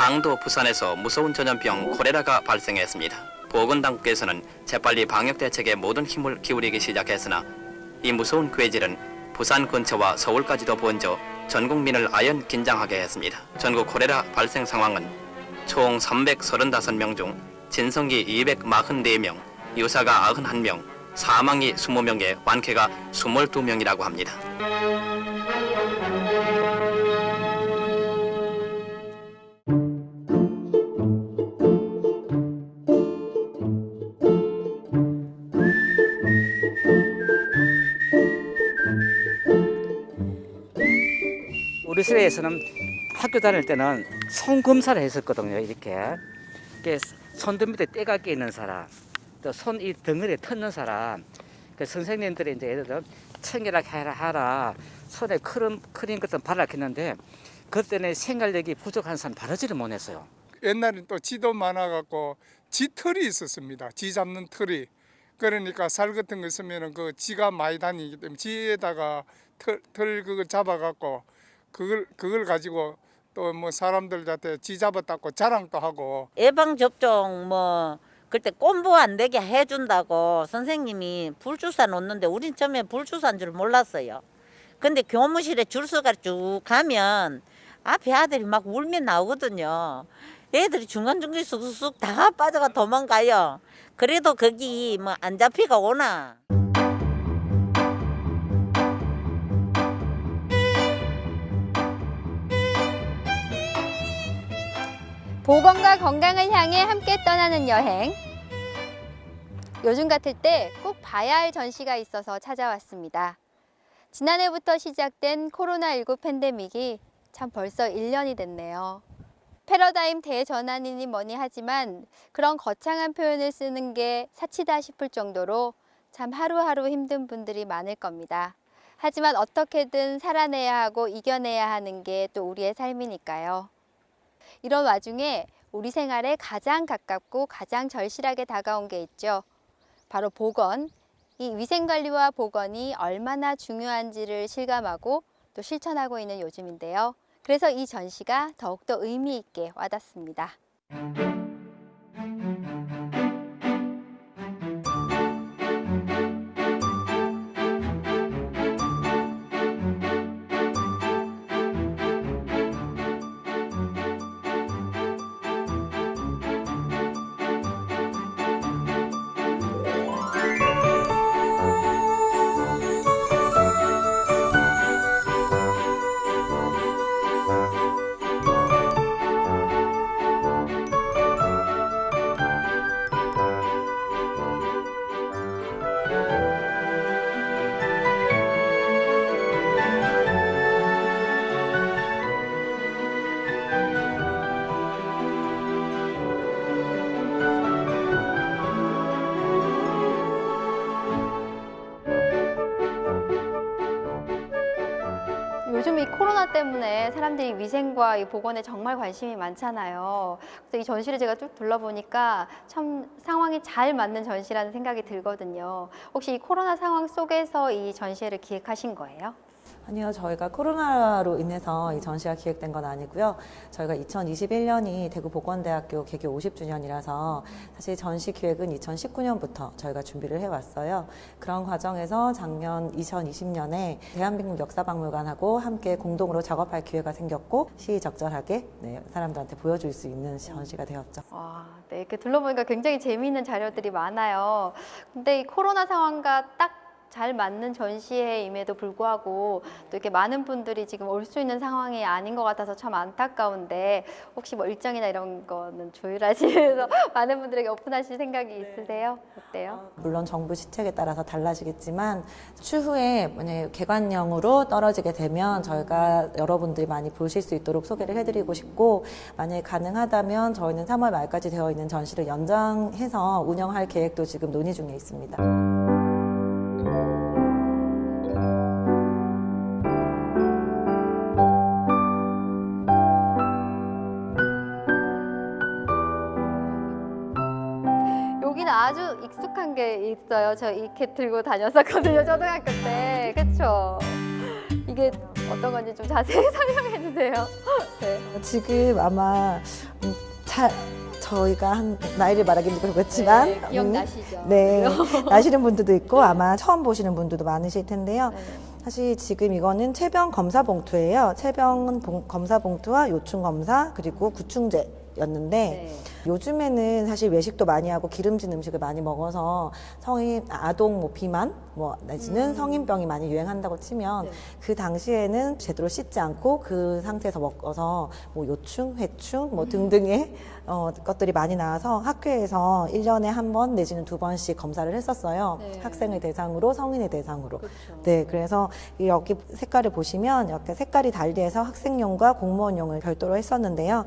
항도 부산에서 무서운 전염병 콜레라가 발생했습니다. 보건당국에서는 재빨리 방역 대책에 모든 힘을 기울이기 시작했으나 이 무서운 괴질은 부산 근처와 서울까지도 번져 전 국민을 아연 긴장하게 했습니다. 전국 콜레라 발생 상황은 총 335명 중 진성기 244명, 유사가 91명, 사망이 20명에 완쾌가 22명이라고 합니다. 우리 시대에서는 학교 다닐 때는 손 검사를 했었거든요. 이렇게 손등 밑에 때가 끼 있는 사람, 또 손이 덩어리에 텄는 사람, 그 선생님들이 이제 예를 들어 청결하게 하라 하라 손에 크림 크림 같은 발라했는데 그때는 생활력이 부족한 사람 바르지를 못했어요. 옛날엔 또 지도 많아갖고 지털이 있었습니다. 지 잡는 털이. 그러니까 살 같은 거 있으면은 그 지가 많이 다니기 때문에 지에다가 털, 털 그거 잡아갖고 그걸 그걸 가지고 또 뭐 사람들한테 지 잡았다고 자랑도 하고 예방 접종 뭐 그때 꼼보 안 되게 해준다고 선생님이 불주사 놓는데 우린 처음에 불주사인 줄 몰랐어요. 근데 교무실에 줄 서가 쭉 가면 앞에 아들이 막 울면 나오거든요. 애들이 중간중간 쑥쑥 다 빠져가 도망가요. 그래도 거기 뭐 안 잡히가 오나. 보건과 건강을 향해 함께 떠나는 여행. 요즘 같을 때 꼭 봐야 할 전시가 있어서 찾아왔습니다. 지난해부터 시작된 코로나19 팬데믹이 참 벌써 1년이 됐네요. 패러다임 대전환이니 뭐니 하지만 그런 거창한 표현을 쓰는 게 사치다 싶을 정도로 참 하루하루 힘든 분들이 많을 겁니다. 하지만 어떻게든 살아내야 하고 이겨내야 하는 게 또 우리의 삶이니까요. 이런 와중에 우리 생활에 가장 가깝고 가장 절실하게 다가온 게 있죠. 바로 보건. 이 위생관리와 보건이 얼마나 중요한지를 실감하고 또 실천하고 있는 요즘인데요. 그래서 이 전시가 더욱더 의미 있게 와닿습니다. 요 때문에 사람들이 위생과 이 보건에 정말 관심이 많잖아요. 그래서 이 전시를 제가 쭉 둘러보니까 참 상황이 잘 맞는 전시라는 생각이 들거든요. 혹시 이 코로나 상황 속에서 이 전시회를 기획하신 거예요? 아니요, 저희가 코로나로 인해서 이 전시가 기획된 건 아니고요. 저희가 2021년이 대구 보건대학교 개교 50주년이라서 사실 전시 기획은 2019년부터 저희가 준비를 해왔어요. 그런 과정에서 작년 2020년에 대한민국 역사박물관하고 함께 공동으로 작업할 기회가 생겼고 시의적절하게 네, 사람들한테 보여줄 수 있는 전시가 되었죠. 와, 네, 이렇게 둘러보니까 굉장히 재미있는 자료들이 많아요. 근데 이 코로나 상황과 딱 잘 맞는 전시회임에도 불구하고 또 이렇게 많은 분들이 지금 올 수 있는 상황이 아닌 것 같아서 참 안타까운데 혹시 뭐 일정이나 이런 거는 조율하시면서 많은 분들에게 오픈하실 생각이 있으세요? 어때요? 물론 정부 시책에 따라서 달라지겠지만 추후에 만약에 개관형으로 떨어지게 되면 저희가 여러분들이 많이 보실 수 있도록 소개를 해드리고 싶고 만약에 가능하다면 저희는 3월 말까지 되어 있는 전시를 연장해서 운영할 계획도 지금 논의 중에 있습니다. 아주 익숙한 게 있어요. 저 이렇게 들고 다녔었거든요. 초등학교 때. 그쵸? 이게 어떤 건지 좀 자세히 설명해 주세요. 네. 지금 아마 음, 잘 저희가 한 나이를 말하기는 좀 그렇지만 네, 기억나시죠? 음, 네 나시는 분들도 있고 아마 처음 보시는 분들도 많으실 텐데요. 네. 사실 지금 이거는 체병 검사 봉투예요. 체병 봉- 검사 봉투와 요충 검사 그리고 구충제 였는데 네. 요즘에는 사실 외식도 많이 하고 기름진 음식을 많이 먹어서 성인 아동 뭐 비만 뭐 내지는 성인병이 많이 유행한다고 치면 네. 그 당시에는 제대로 씻지 않고 그 상태에서 먹어서 뭐 요충, 회충 뭐 등등의 어, 것들이 많이 나와서 학교에서 일년에 한 번 내지는 두 번씩 검사를 했었어요. 네. 학생을 대상으로 성인을 대상으로. 그렇죠. 네, 그래서 이 여기 색깔을 보시면 이렇게 색깔이 달리해서 학생용과 공무원용을 별도로 했었는데요.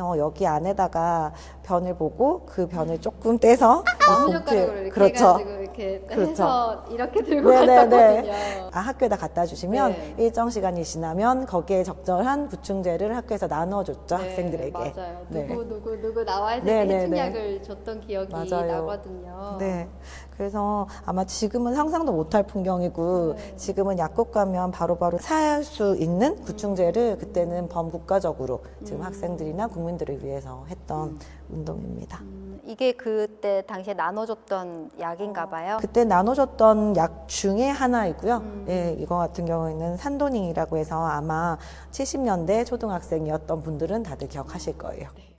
어, 여기 안에다가 변을 보고 그 변을 조금 떼서 이 나무젓가락으로 이렇게 그렇죠. 해가지고 이렇게 그렇죠. 해서 이렇게 들고 네, 네, 갔었거든요. 네. 아, 학교에다 갖다 주시면 네. 일정 시간이 지나면 거기에 적절한 부충제를 학교에서 나눠줬죠 네, 학생들에게. 맞아요. 네. 누구 누구 누구 나와서 네, 이렇게 네, 네. 해충약을 줬던 기억이 맞아요. 나거든요. 네. 그래서 아마 지금은 상상도 못할 풍경이고 네. 지금은 약국 가면 바로바로 살 수 있는 구충제를 그때는 범국가적으로 지금 음. 학생들이나 국민들을 위해서 했던 운동입니다. 음, 이게 그때 당시에 나눠줬던 약인가 봐요. 그때 나눠줬던 약 중에 하나이고요. 음. 예, 이거 같은 경우에는 산도닝이라고 해서 아마 70년대 초등학생이었던 분들은 다들 기억하실 거예요. 어,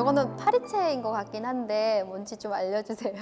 저거는 파리채인 것 같긴 한데 뭔지 좀 알려주세요.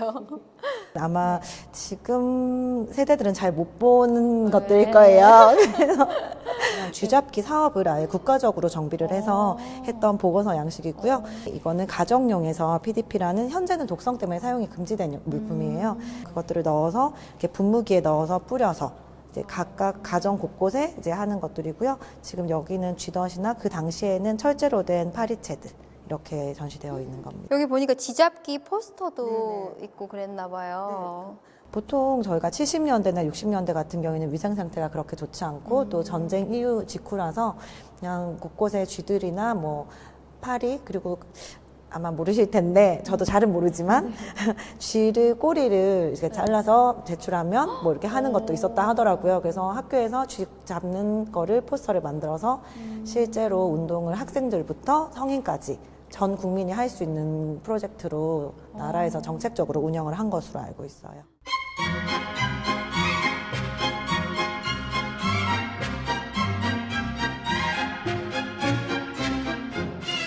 아마 지금 세대들은 잘 못 보는 네. 것들일 거예요. 그래서 그냥 쥐잡기 사업을 아예 국가적으로 정비를 해서 했던 보건소 양식이고요. 이거는 가정용에서 PDP라는 현재는 독성 때문에 사용이 금지된 물품이에요. 그것들을 넣어서 이렇게 분무기에 넣어서 뿌려서 이제 각각 가정 곳곳에 이제 하는 것들이고요. 지금 여기는 쥐덫이나 그 당시에는 철제로 된 파리채들 이렇게 전시되어 있는 겁니다. 여기 보니까 지잡기 포스터도 있고 그랬나 봐요. 보통 저희가 70년대나 60년대 같은 경우에는 위생 상태가 그렇게 좋지 않고 또 전쟁 이후 직후라서 그냥 곳곳에 쥐들이나 뭐 파리 그리고 아마 모르실 텐데 저도 잘은 모르지만 쥐를 꼬리를 이렇게 잘라서 제출하면 뭐 이렇게 하는 것도 있었다 하더라고요. 그래서 학교에서 쥐 잡는 거를 포스터를 만들어서 실제로 운동을 학생들부터 성인까지 전 국민이 할 수 있는 프로젝트로 나라에서 정책적으로 운영을 한 것으로 알고 있어요.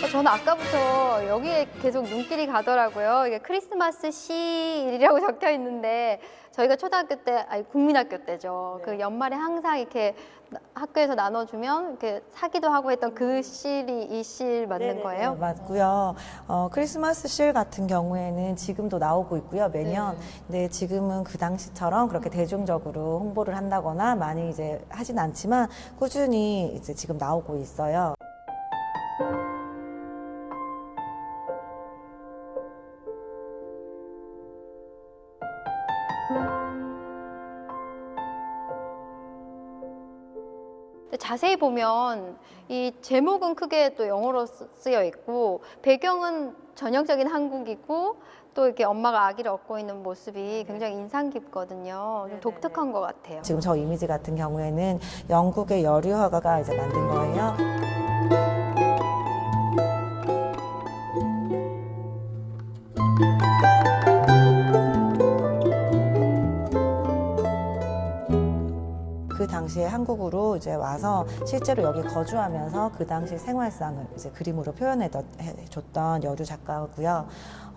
어, 저는 아까부터 여기에 계속 눈길이 가더라고요. 이게 크리스마스 시일이라고 적혀 있는데 저희가 초등학교 때, 아니 국민학교 때죠. 그 연말에 항상 이렇게 나- 학교에서 나눠주면 이렇게 사기도 하고 했던 그 실이 이 실 맞는 거예요? 네, 맞고요. 어, 크리스마스 실 같은 경우에는 지금도 나오고 있고요, 매년. 근데 지금은 그 당시처럼 그렇게 대중적으로 홍보를 한다거나 많이 이제 하진 않지만 꾸준히 이제 지금 나오고 있어요. 자세히 보면 이 제목은 크게 또 영어로 쓰- 쓰여 있고 배경은 전형적인 한국이고 또 이렇게 엄마가 아기를 업고 있는 모습이 굉장히 인상 깊거든요. 좀 독특한 것 같아요. 지금 저 이미지 같은 경우에는 영국의 여류화가가 이제 만든 거예요. 그 당시에 한국으로 이제 와서 실제로 여기 거주하면서 그 당시 생활상을 이제 그림으로 표현해 줬던 여류 작가고요.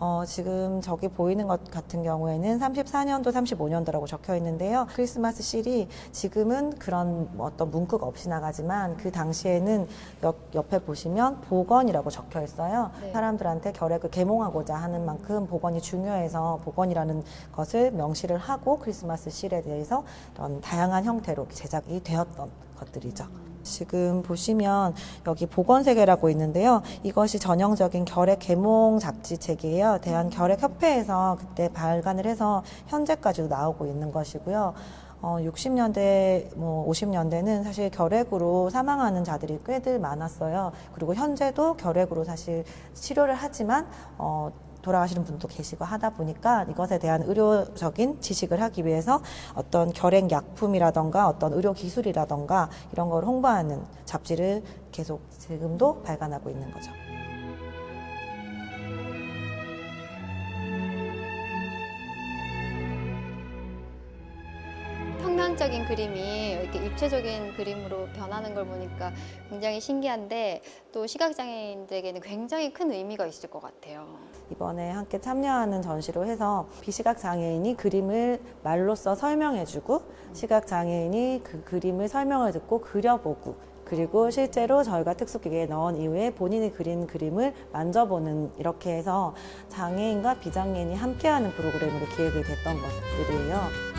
어, 지금 저기 보이는 것 같은 경우에는 34년도, 35년도라고 적혀 있는데요. 크리스마스 실이 지금은 그런 뭐 어떤 문구가 없이 나가지만 그 당시에는 옆, 옆에 보시면 복원이라고 적혀 있어요. 네. 사람들한테 결핵을 계몽하고자 하는 만큼 복원이 중요해서 복원이라는 것을 명시를 하고 크리스마스 실에 대해서 어떤 다양한 형태로 제작이 되었던 것들이죠. 지금 보시면 여기 보건세계라고 있는데요. 이것이 전형적인 결핵 계몽 잡지책이에요. 대한결핵협회에서 그때 발간을 해서 현재까지도 나오고 있는 것이고요. 어, 60년대, 뭐 50년대는 사실 결핵으로 사망하는 자들이 꽤들 많았어요. 그리고 현재도 결핵으로 사실 치료를 하지만 어, 돌아가시는 분도 계시고 하다 보니까 이것에 대한 의료적인 지식을 하기 위해서 어떤 결핵 약품이라던가 어떤 의료 기술이라던가 이런 걸 홍보하는 잡지를 계속 지금도 발간하고 있는 거죠. 평면적인 그림이 이렇게 입체적인 그림으로 변하는 걸 보니까 굉장히 신기한데 또 시각장애인들에게는 굉장히 큰 의미가 있을 것 같아요. 이번에 함께 참여하는 전시로 해서 비시각 장애인이 그림을 말로써 설명해주고 시각 장애인이 그 그림을 설명을 듣고 그려보고 그리고 실제로 저희가 특수기계에 넣은 이후에 본인이 그린 그림을 만져보는 이렇게 해서 장애인과 비장애인이 함께하는 프로그램으로 기획이 됐던 것들이에요.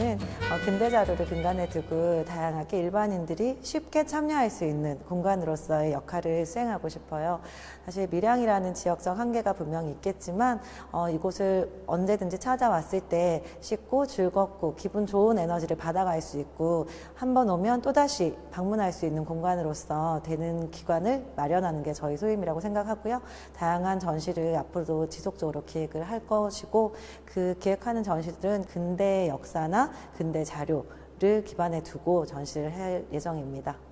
어, 근대 자료를 근간에 두고 다양하게 일반인들이 쉽게 참여할 수 있는 공간으로서의 역할을 수행하고 싶어요. 사실 밀양이라는 지역적 한계가 분명히 있겠지만 어, 이곳을 언제든지 찾아왔을 때 쉽고 즐겁고 기분 좋은 에너지를 받아갈 수 있고 한 번 오면 또다시 방문할 수 있는 공간으로서 되는 기관을 마련하는 게 저희 소임이라고 생각하고요. 다양한 전시를 앞으로도 지속적으로 기획을 할 것이고 그 기획하는 전시들은 근대 역사나 근대 자료를 기반에 두고 전시를 할 예정입니다.